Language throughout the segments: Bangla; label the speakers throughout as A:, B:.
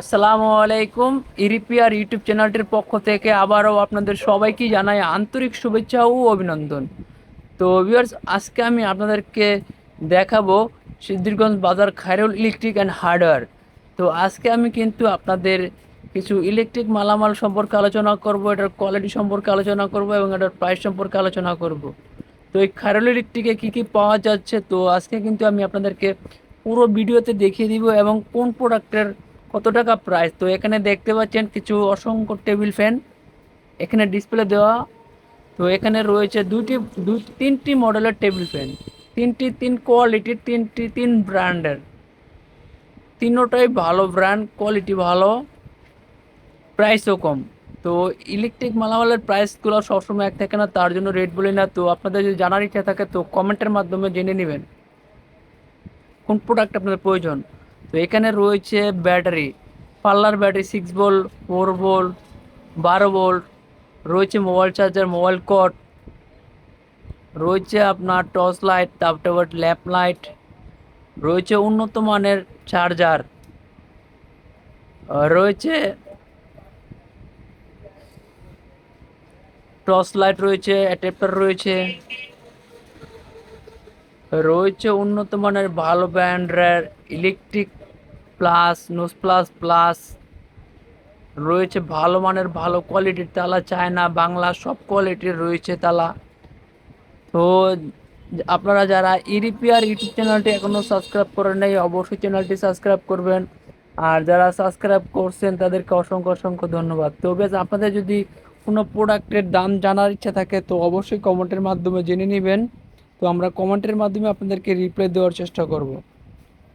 A: আসসালামু আলাইকুম। ইরিপিয়ার ইউটিউব চ্যানেলটির পক্ষ থেকে আবারও আপনাদের সবাইকে জানাই আন্তরিক শুভেচ্ছা ও অভিনন্দন। তো ভিউয়ার্স আজকে আমি আপনাদেরকে দেখাবো সিদ্ধিরগঞ্জ বাজার খায়রুল ইলেকট্রিক অ্যান্ড হার্ডওয়্যার। তো আজকে আমি কিন্তু আপনাদের কিছু ইলেকট্রিক মালামাল সম্পর্কে আলোচনা করব, এটার কোয়ালিটি সম্পর্কে আলোচনা করব এবং এটার প্রাইস সম্পর্কে আলোচনা করব। তো এই খায়রুল ইলেকট্রিকে কী কী পাওয়া যাচ্ছে, তো আজকে কিন্তু আমি আপনাদেরকে পুরো ভিডিওতে দেখিয়ে দিব এবং কোন প্রোডাক্টের কত টাকা প্রাইস তো এখানে দেখতে পাচ্ছেন কিছু অসংখ্য টেবিল ফ্যান এখানে ডিসপ্লে দেওয়া। তো এখানে রয়েছে দুটি দুই তিনটি মডেলের টেবিল ফ্যান তিনটি, তিন কোয়ালিটির তিনটি, তিন ব্র্যান্ডের তিনোটাই ভালো ব্র্যান্ড কোয়ালিটি ভালো প্রাইসও কম। তো ইলেকট্রিক মালামালের প্রাইসগুলো সবসময় এক থাকে না, তার জন্য রেট বলি না। তো আপনাদের যদি জানার ইচ্ছা থাকে, তো কমেন্টের মাধ্যমে জেনে নেবেন। কোন প্রোডাক্ট আপনাদের প্রয়োজন? তো এখানে রয়েছে battery parlour battery six volt four volt বারো ভোল্ট রয়েছে মোবাইল চার্জার মোবাইল কট রয়েছে আপনার টর্চ লাইট তারপর ল্যাম্প লাইট রয়েছে উন্নত মানের চার্জার রয়েছে টর্চ লাইট রয়েছে অ্যাডাপ্টার রয়েছে রয়েছে উন্নত মানের ভালো ব্র্যান্ডের ইলেকট্রিক প্লাস নোস প্লাস প্লাস রয়েছে ভালো মানের, ভালো কোয়ালিটির তালা, চায়না, বাংলা, সব কোয়ালিটির রয়েছে তালা। তো, আপনারা যারা ইরিপিআর ইউটিউব চ্যানেলটি এখনও সাবস্ক্রাইব করেন নাই, অবশ্যই চ্যানেলটি সাবস্ক্রাইব করবেন। আর যারা সাবস্ক্রাইব করছেন, তাদেরকে অসংখ্য অসংখ্য ধন্যবাদ। তো বেশ, আপনাদের যদি কোনো প্রোডাক্টের দাম জানার ইচ্ছা থাকে, তো অবশ্যই কমেন্টের মাধ্যমে জেনে নেবেন। তো আমরা কমেন্টের মাধ্যমে আপনাদেরকে রিপ্লাই দেওয়ার চেষ্টা করব।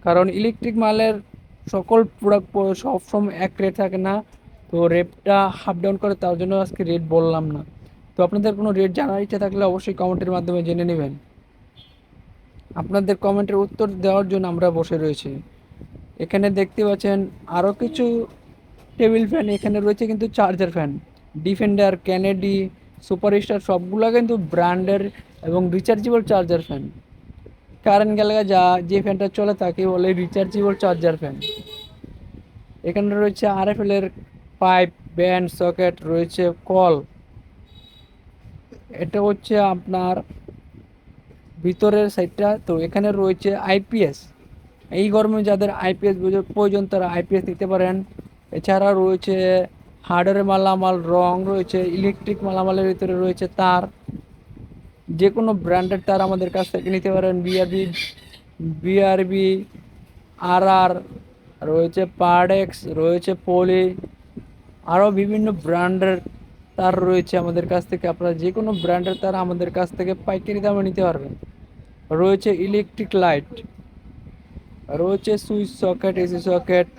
A: কারণ ইলেকট্রিক মালের সকল প্রোডাক্ট সবসময় এক রেট থাকে না। তো রেটটা হাফ ডাউন করে, তার জন্য আজকে রেট বললাম না। তো আপনাদের কোনো রেট জানার ইচ্ছা থাকলে অবশ্যই কমেন্টের মাধ্যমে জেনে নেবেন। আপনাদের কমেন্টের উত্তর দেওয়ার জন্য আমরা বসে রয়েছি। এখানে দেখতে পাচ্ছেন আরও কিছু টেবিল ফ্যান এখানে রয়েছে, কিন্তু charger fan defender Kennedy superstar সবগুলো কিন্তু ব্র্যান্ডের এবং রিচার্জেবল চার্জার ফ্যান কারেন্ট গেলে যা, যে ফ্যানটা চলে তাকে বলে রিচার্জেবল চার্জার ফ্যান এখানে রয়েছে আরএফএল এর পাইপ ব্যান্ড সকেট রয়েছে কল এটা হচ্ছে আপনার ভিতরের সাইডটা তো এখানে রয়েছে আইপিএস এই গরমে যাদের আইপিএস প্রয়োজন তারা আইপিএস নিতে পারেন। এছাড়া রয়েছে হার্ডওয়্যার মালামাল, রং রয়েছে ইলেকট্রিক মালামালের ভিতরে রয়েছে তার। যে কোনো ব্র্যান্ডের তার আমাদের কাছ থেকে নিতে পারেন। বিআরবি বিআরবি আর আর রয়েছে পারডেক্স রয়েছে পলি আরও বিভিন্ন ব্র্যান্ডের তার রয়েছে আমাদের কাছ থেকে। আপনারা যে কোনো ব্র্যান্ডের তার আমাদের কাছ থেকে পাইকারি দামে নিতে পারবেন। রয়েছে ইলেকট্রিক লাইট রয়েছে সুইচ সকেট এসি সকেট